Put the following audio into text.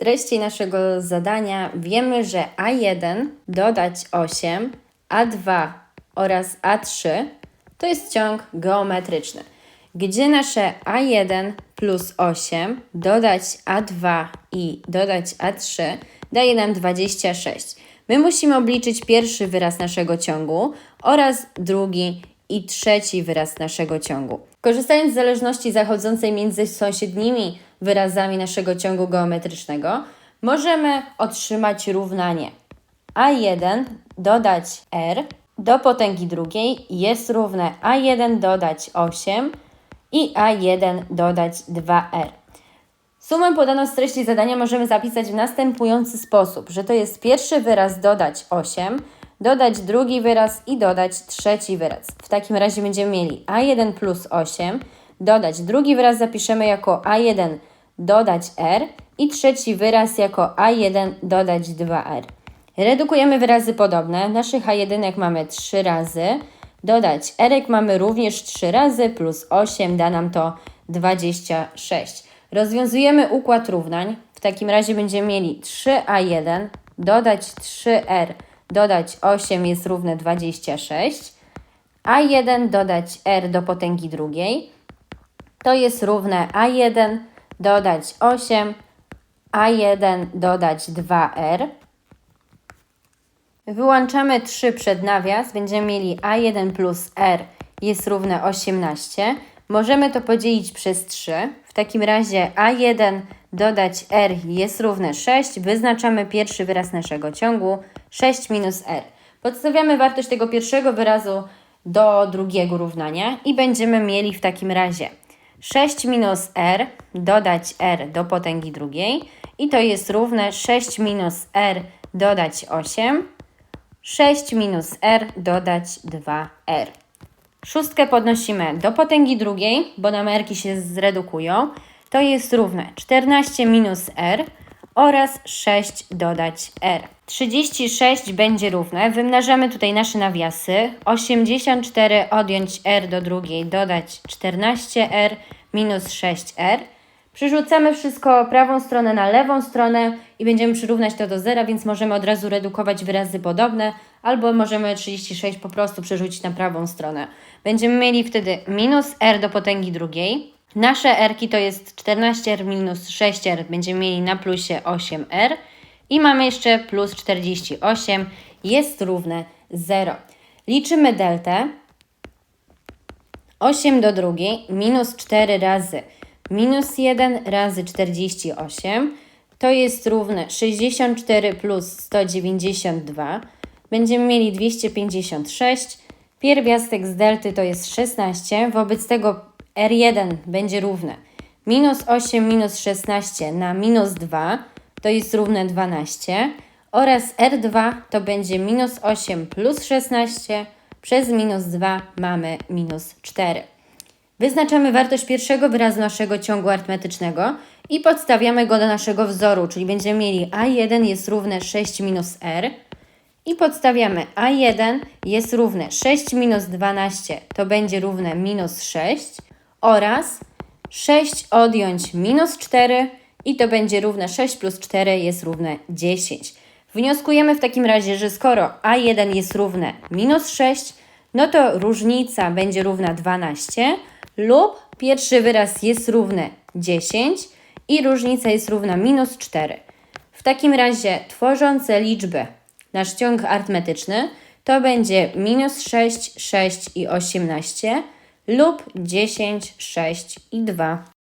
treści naszego zadania wiemy, że A1 dodać 8, A2 oraz A3 to jest ciąg geometryczny, gdzie nasze A1 plus 8 dodać A2 i dodać A3 daje nam 26. My musimy obliczyć pierwszy wyraz naszego ciągu oraz drugi i trzeci wyraz naszego ciągu. Korzystając z zależności zachodzącej między sąsiednimi wyrazami naszego ciągu geometrycznego, możemy otrzymać równanie a1 dodać r do potęgi drugiej jest równe a1 dodać 8 i a1 dodać 2r. Sumę podaną z treści zadania możemy zapisać w następujący sposób, że to jest pierwszy wyraz dodać 8, dodać drugi wyraz i dodać trzeci wyraz. W takim razie będziemy mieli a1 plus 8, dodać drugi wyraz zapiszemy jako a1 dodać r i trzeci wyraz jako a1 dodać 2r. Redukujemy wyrazy podobne. Naszych a1 mamy 3 razy. Dodać r mamy również 3 razy plus 8 da nam to 26. Rozwiązujemy układ równań. W takim razie będziemy mieli 3a1 dodać 3r dodać 8 jest równe 26. a1 dodać r do potęgi drugiej to jest równe a1 dodać 8, a1 dodać 2r. Wyłączamy 3 przed nawias, będziemy mieli a1 plus r jest równe 18. Możemy to podzielić przez 3. W takim razie a1 dodać r jest równe 6. Wyznaczamy pierwszy wyraz naszego ciągu 6 minus r. Podstawiamy wartość tego pierwszego wyrazu do drugiego równania i będziemy mieli w takim razie 6 minus r dodać r do potęgi drugiej i to jest równe 6 minus r dodać 8 6 minus r dodać 2r. Szóstkę podnosimy do potęgi drugiej, bo nam rki się zredukują. To jest równe 14 minus r oraz 6 dodać r. 36 będzie równe, wymnażamy tutaj nasze nawiasy. 84 odjąć r do drugiej, dodać 14r minus 6r. Przerzucamy wszystko prawą stronę na lewą stronę i będziemy przyrównać to do zera, więc możemy od razu redukować wyrazy podobne, albo możemy 36 po prostu przerzucić na prawą stronę. Będziemy mieli wtedy minus r do potęgi drugiej. Nasze r to jest 14r minus 6r, będziemy mieli na plusie 8r. I mamy jeszcze plus 48 jest równe 0. Liczymy deltę. 8 do drugiej minus 4 razy minus 1 razy 48 to jest równe 64 plus 192. Będziemy mieli 256. Pierwiastek z delty to jest 16. Wobec tego R1 będzie równe. Minus 8 minus 16 na minus 2 to jest równe 12 oraz R2 to będzie minus 8 plus 16 przez minus 2 mamy minus 4. Wyznaczamy wartość pierwszego wyrazu naszego ciągu arytmetycznego i podstawiamy go do naszego wzoru, czyli będziemy mieli a1 jest równe 6 minus r i podstawiamy a1 jest równe 6 minus 12 to będzie równe minus 6 oraz 6 odjąć minus 4 i to będzie równe 6 plus 4 jest równe 10. Wnioskujemy w takim razie, że skoro a1 jest równe minus 6, no to różnica będzie równa 12 lub pierwszy wyraz jest równy 10 i różnica jest równa minus 4. W takim razie tworzące liczby nasz ciąg arytmetyczny to będzie minus 6, 6 i 18 lub 10, 6 i 2.